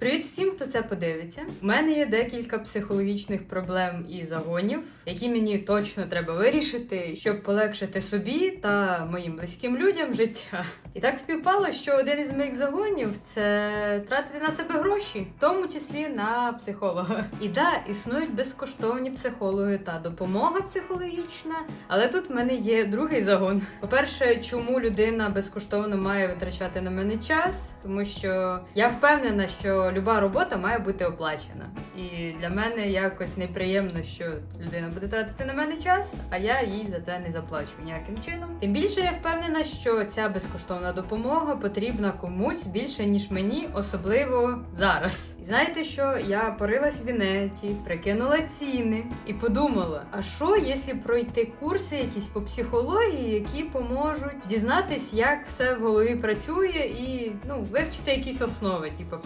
Привіт всім, хто це подивиться. У мене є декілька психологічних проблем і загонів, які мені точно треба вирішити, щоб полегшити собі та моїм близьким людям життя. І так співпало, що один із моїх загонів це тратити на себе гроші, в тому числі на психолога. І да, існують безкоштовні психологи та допомога психологічна, але тут в мене є другий загон. По-перше, чому людина безкоштовно має витрачати на мене час, тому що я впевнена, що люба робота має бути оплачена. І для мене якось неприємно, що людина буде тратити на мене час, а я їй за це не заплачу ніяким чином. Тим більше я впевнена, що ця безкоштовна допомога потрібна комусь більше ніж мені, особливо зараз. І знаєте що? Я порилась в інеті, прикинула ціни і подумала: а що, якщо пройти курси якісь по психології, які поможуть дізнатись, як все в голові працює, і ну вивчити якісь основи, типу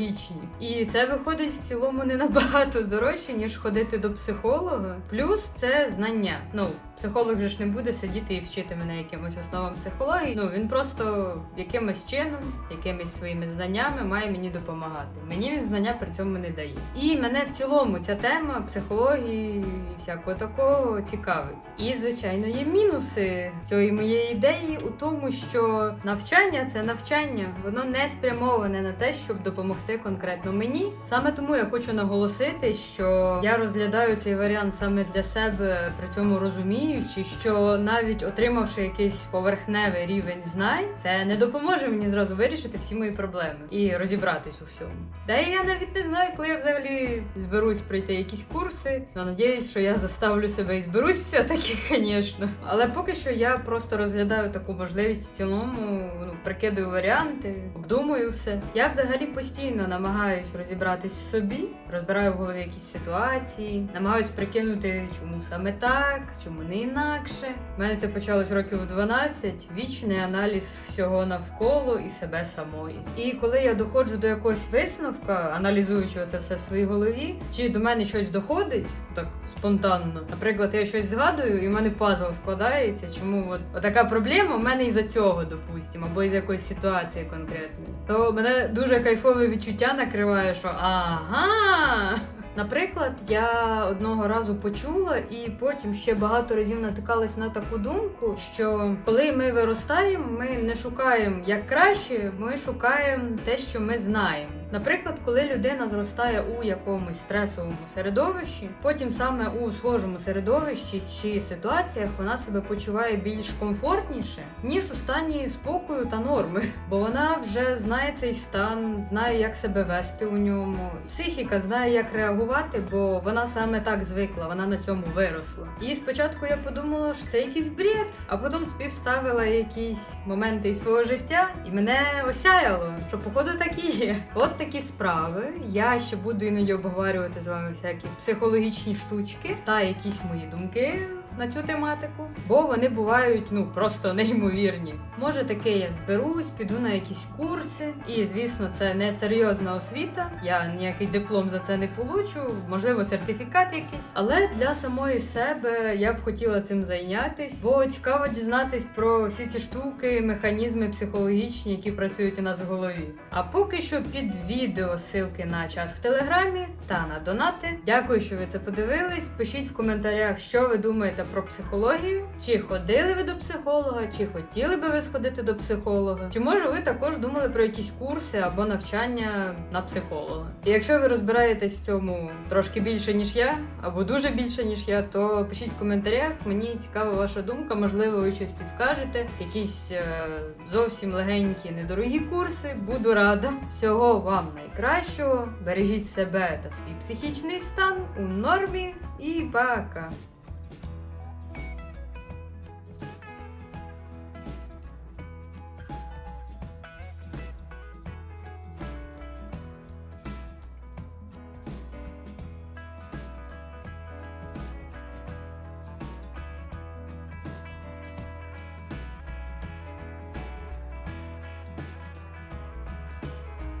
психологічні. І це виходить в цілому не набагато дорожче, ніж ходити до психолога. Плюс це знання. Ну, психолог же ж не буде сидіти і вчити мене якимось основам психології. Ну він просто якимось чином, якимись своїми знаннями має мені допомагати. Мені він знання при цьому не дає. І мене в цілому ця тема психології і всякого такого цікавить. І звичайно є мінуси цієї моєї ідеї у тому, що навчання це навчання, воно не спрямоване на те, щоб допомогти конкретно мені. Саме тому я хочу наголосити, що я розглядаю цей варіант саме для себе, при цьому розуміючи, що навіть отримавши якийсь поверхневий рівень знань, це не допоможе мені зразу вирішити всі мої проблеми і розібратись у всьому. Та я навіть не знаю, коли я взагалі зберусь пройти якісь курси. Ну, надіюсь, що я заставлю себе і зберусь все-таки, звісно. Але поки що я просто розглядаю таку можливість в цілому, ну, прикидую варіанти, обдумую все. Я взагалі постійно намагаюсь розібратись в собі, розбираю в голові якісь ситуації, намагаюсь прикинути, чому саме так, чому не інакше. У мене це почалось років 12, вічний аналіз всього навколо і себе самої. І коли я доходжу до якогось висновка, аналізуючи це все в своїй голові, чи до мене щось доходить так спонтанно. Наприклад, я щось згадую, і в мене пазл складається. Чому от, така проблема в мене із-за цього, допустимо, або із якоїсь ситуації конкретної. То мене дуже кайфове відчуття накриває, що ага. Наприклад, я одного разу почула, і потім ще багато разів натикалась на таку думку, що коли ми виростаємо, ми не шукаємо як краще, ми шукаємо те, що ми знаємо. Наприклад, коли людина зростає у якомусь стресовому середовищі, потім саме у схожому середовищі чи ситуаціях вона себе почуває більш комфортніше, ніж у стані спокою та норми, бо вона вже знає цей стан, знає, як себе вести у ньому. Психіка знає, як реагувати, бо вона саме так звикла, вона на цьому виросла. І спочатку я подумала, що це якийсь бред, а потім співставила якісь моменти із свого життя, і мене осяяло, що походу так і є. От такі справи. Я ще буду іноді обговорювати з вами всякі психологічні штучки та якісь мої думки. На цю тематику, бо вони бувають ну просто неймовірні. Може таке я зберусь, піду на якісь курси, і звісно, це не серйозна освіта. Я ніякий диплом за це не получу, можливо, сертифікат якийсь. Але для самої себе я б хотіла цим зайнятись, бо цікаво дізнатись про всі ці штуки, механізми психологічні, які працюють у нас в голові. А поки що під відео ссылки на чат в телеграмі та на донати. Дякую, що ви це подивились. Пишіть в коментарях, що ви думаєте про психологію, чи ходили ви до психолога, чи хотіли би ви сходити до психолога, чи може ви також думали про якісь курси або навчання на психолога. І якщо ви розбираєтесь в цьому трошки більше ніж я, або дуже більше ніж я, то пишіть в коментарях. Мені цікава ваша думка. Можливо, ви щось підскажете, якісь е, зовсім легенькі, недорогі курси. Буду рада. Всього вам найкращого. Бережіть себе та свій психічний стан у нормі і пока!